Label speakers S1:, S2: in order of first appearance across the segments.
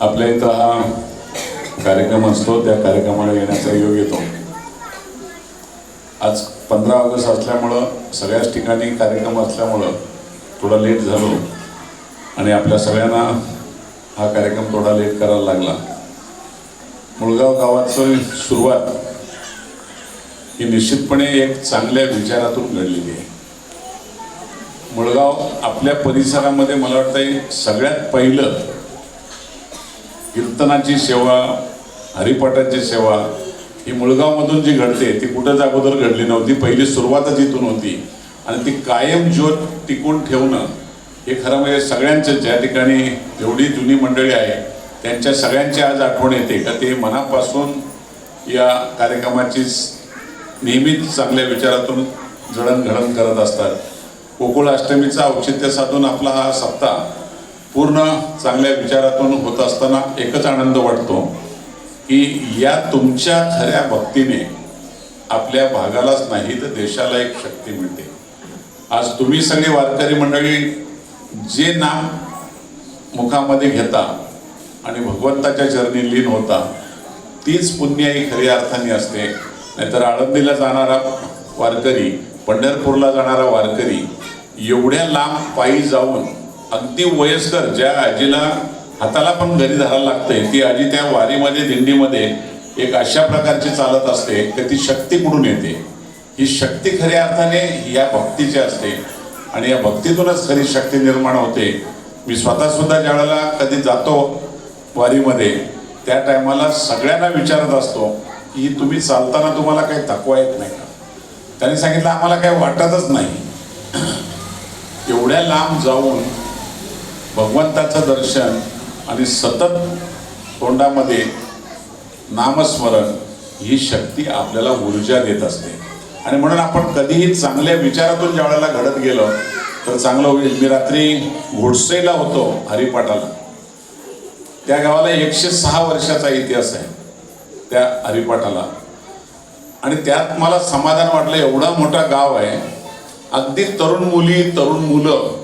S1: आपल्या इथं हा कार्यक्रम असतो त्या कार्यक्रमाला येण्याचा योग येतो. आज पंधरा ऑगस्ट असल्यामुळं सगळ्याच ठिकाणी कार्यक्रम असल्यामुळं थोडा लेट झालो आणि आपल्या सगळ्यांना हा कार्यक्रम थोडा लेट करायला लागला. मुळगाव गावाचं सुरुवात ही निश्चितपणे एक चांगल्या विचारातून घडलेली आहे. मुळगाव आपल्या परिसरामध्ये मला वाटतं सगळ्यात पहिलं कीर्तनाची सेवा हरिपाठाची सेवा ही मुळगावमधून जी घडते ती कुठंच अगोदर घडली नव्हती. पहिली सुरुवातच इथून होती. आणि ती कायम ज्योत टिकून ठेवणं हे खरं म्हणजे सगळ्यांचं ज्या ठिकाणी जेवढी जुनी मंडळी आहे त्यांच्या सगळ्यांची आज आठवण येते. का ते मनापासून या कार्यक्रमाची नेहमीच चांगल्या विचारातून जडणघडण करत असतात. गोकुळ अष्टमीचा औचित्य साधून आपला हा सप्ताह पूर्ण चांगल्या विचारातून होत असताना एकच आनंद वाटतो की या तुमच्या खऱ्या भक्तीने आपल्या भागालाच नाही तर देशाला एक शक्ती मिळते. आज तुम्ही सगळी वारकरी मंडळी जे नाम मुखामध्ये घेता आणि भगवंताच्या चरणी लीन होता तीच पुण्य ही खऱ्या अर्थाने असते. नाहीतर आळंदीला जाणारा वारकरी पंढरपूरला जाणारा वारकरी एवढ्या लांब पायी जाऊन अगदी वयस्कर ज्या आजीला हाताला पण घरी धरायला लागते ती आजी त्या वारीमध्ये दिंडीमध्ये एक अशा प्रकारची चालत असते की ती शक्ती कुठून येते? ही शक्ती खऱ्या अर्थाने या भक्तीची असते आणि या भक्तीतूनच खरी शक्ती निर्माण होते. मी स्वतः सुद्धा ज्या वेळेला कधी जातो वारीमध्ये त्या टायमाला सगळ्यांना विचारत असतो की तुम्ही चालताना तुम्हाला काही थकवा येत नाही का? त्यांनी सांगितलं आम्हाला काही वाटतच नाही. एवढ्या लांब जाऊन भगवंताचं दर्शन आणि सतत तोंडामध्ये नामस्मरण ही शक्ती आपल्याला ऊर्जा देत असते. आणि म्हणून आपण कधीही चांगल्या विचारातून ज्या वेळेला घडत गेलो तर चांगलं होईल. मी रात्री घोडसेला होतो हरिपाठाला. त्या गावाला एकशे सहा वर्षाचा इतिहास आहे त्या हरिपाठाला. आणि त्यात मला समाधान वाटलं एवढा मोठा गाव आहे. अगदी तरुण मुली तरुण मुलं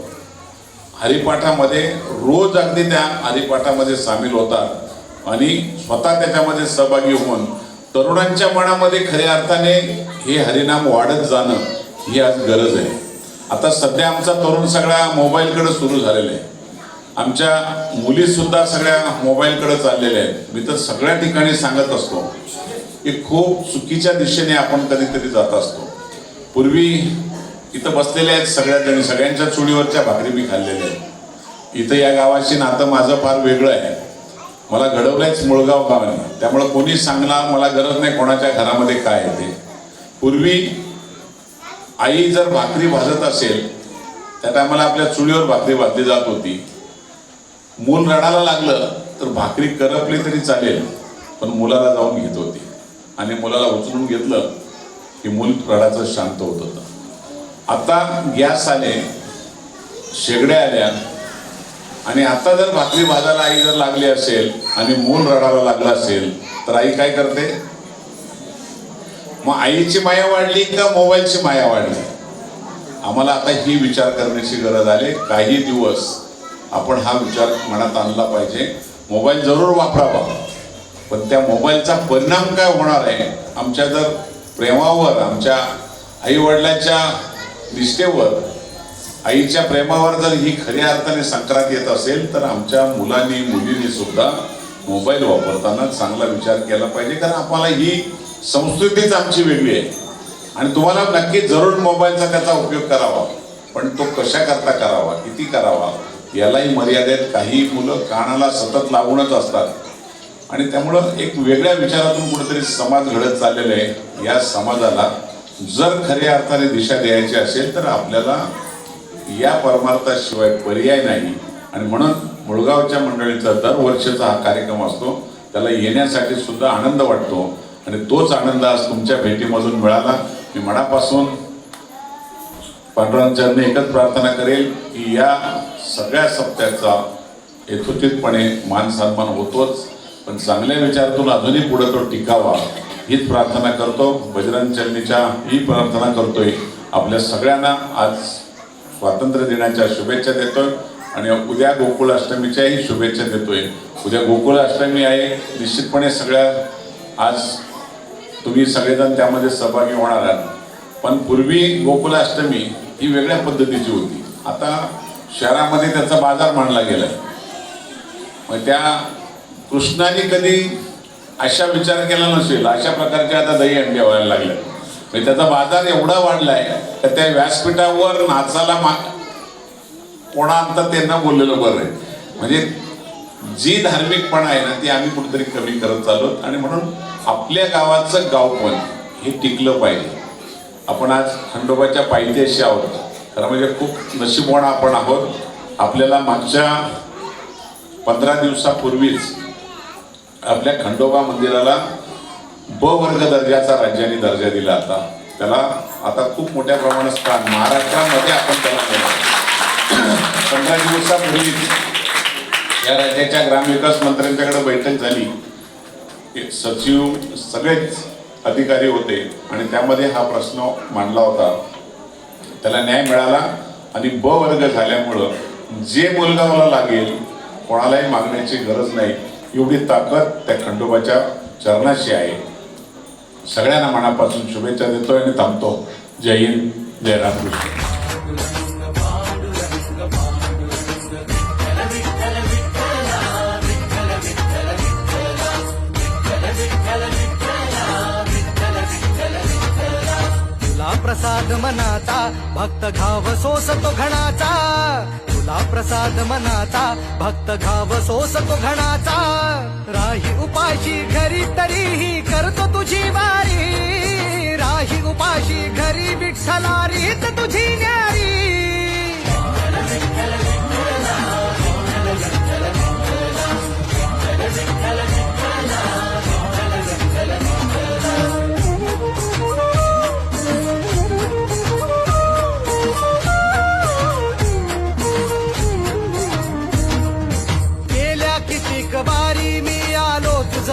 S1: हरिपाठामध्ये रोज अगदी त्या हरिपाठामध्ये सामील होतात आणि स्वतः त्याच्यामध्ये सहभागी होऊन तरुणांच्या मनामध्ये खऱ्या अर्थाने हे हरिनाम वाढत जाणं ही आज गरज आहे. आता सध्या आमचा तरुण सगळा मोबाईलकडे सुरू झालेला आहे. आमच्या मुलीसुद्धा सगळ्या मोबाईलकडे चाललेल्या आहेत. मी तर सगळ्या ठिकाणी सांगत असतो की खूप चुकीच्या दिशेने आपण कधीतरी जात असतो. पूर्वी इथं बसलेले आहेत सगळ्या जणी. सगळ्यांच्या चुलीवरच्या भाकरी मी खाल्लेल्या आहेत. इथं या गावाशी नातं माझं फार वेगळं आहे. मला घडवलंयच मुळगाव गावाने. त्यामुळं कोणी सांगणार मला गरज नाही कोणाच्या घरामध्ये काय आहे ते. पूर्वी आई जर भाकरी भाजत असेल त्या टायमाला आपल्या चुलीवर भाकरी भाजली जात होती. मूल रडायला लागलं तर भाकरी करपली तरी चालेल पण मुलाला जाऊन घेत होती. आणि मुलाला उचलून घेतलं की मूल रडाचं शांत होत होतं. आता गॅस आले शेगड्या आल्या आणि आता जर भाकरी भाजायला आई जर लागली असेल आणि मूल रडायला लागलं असेल तर आई काय करते? मग आईची माया वाढली का मोबाईलची माया वाढली? आम्हाला आता ही विचार करण्याची गरज आली. काही दिवस आपण हा विचार मनात आणला पाहिजे. मोबाईल जरूर वापरावा. पण त्या मोबाईलचा परिणाम काय होणार आहे? आमच्या जर प्रेमावर आमच्या आई वडिलांच्या निष्ठेवर आईच्या प्रेमावर जर ही खऱ्या अर्थाने संक्रांत येत असेल तर आमच्या मुलांनी मुलींनी सुद्धा मोबाईल वापरताना चांगला विचार केला पाहिजे. कारण आम्हाला ही संस्कृतीच आमची वेगळी आहे. आणि तुम्हाला नक्की जरूर मोबाईलचा त्याचा उपयोग करावा. पण तो कशा करता करावा किती करावा यालाही मर्यादेत काही मुलं कानाला सतत लावूनच असतात. आणि त्यामुळं एक वेगळ्या विचारातून कुठेतरी समाज घडत चाललेला आहे. या समाजाला जर खऱ्या अर्थाने दिशा द्यायची असेल तर आपल्याला या परमार्थाशिवाय पर्याय नाही. आणि म्हणून मुळगावच्या मंडळीचा दरवर्षीचा हा कार्यक्रम असतो. त्याला येण्यासाठी सुद्धा आनंद वाटतो. आणि तोच आनंद आज तुमच्या भेटीमधून मिळाला. मी मनापासून पांडुरंगांनी एकच प्रार्थना करेल की या सगळ्या सप्त्याचा यथोचितपणे मान सन्मान होतोच. पण चांगल्या विचारातून अजूनही पुढे तो टिकावा. हीच प्रार्थना करतो. बजरंग चरणीच्या ही प्रार्थना करतोय. आपल्या सगळ्यांना आज स्वातंत्र्य दिनाच्या शुभेच्छा देतोय आणि उद्या गोकुळ अष्टमीच्याही शुभेच्छा देतोय. उद्या गोकुळ अष्टमी आहे. निश्चितपणे सगळ्या आज तुम्ही सगळेजण त्यामध्ये सहभागी होणार आहात. पण पूर्वी गोकुळ अष्टमी ही वेगळ्या पद्धतीची होती. आता शहरामध्ये त्याचा बाजार मांडला गेलाय. मग त्या कृष्णाने कधी अशा विचार केला नसेल. अशा प्रकारचे आता दही अंडे व्हायला लागले. म्हणजे त्याचा बाजार एवढा वाढलाय तर त्या व्यासपीठावर नाचाला मा कोणा आणतात त्यांना बोललेलं बरं आहे. म्हणजे जी धार्मिकपणा आहे ना ती आम्ही कुठेतरी कमी करत चाललो. आणि म्हणून आपल्या गावाचं गावपण हे टिकलं पाहिजे. आपण आज खंडोबाच्या पायथ्याशी आहोत. खरं म्हणजे खूप नशीबवाणा आपण आहोत. आपल्याला मागच्या पंधरा दिवसापूर्वीच आपल्या खंडोबा मंदिराला ब वर्ग दर्जाचा राज्याने दर्जा दिला आता. त्याला आता खूप मोठ्या प्रमाणात स्थान. महाराष्ट्रामध्ये आपण त्याला मिळालं पंधरा दिवसापूर्वी या राज्याच्या ग्रामविकास मंत्र्यांच्याकडे बैठक झाली. हे सचिव सगळेच अधिकारी होते आणि त्यामध्ये हा प्रश्न मांडला होता. त्याला न्याय मिळाला आणि ब वर्ग झाल्यामुळं जे मुलगा मला लागेल कोणालाही मागण्याची गरज नाही. एवढी ताकद त्या खंडोबाच्या चरणाशी आहे. सगळ्यांना मनापासून शुभेच्छा देतो आणि थांबतो. जय हिंद जय रामकृष्ण.
S2: प्रसाद मनाचा भक्त घाव सोसतो घणाचा. तुला प्रसाद मनाचा. भक्त घाव सोसतो घणाचा. राही उपाशी घरी तरीही करतो तुझी वारी. राही उपाशी घरी विठ्ठलारीत तुझी न्यारी.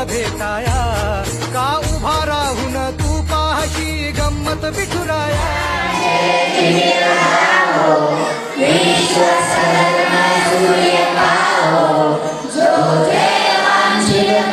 S2: भेटाया. का उभा राहून तू पाहशी गंमत बिठुराया.
S3: सदा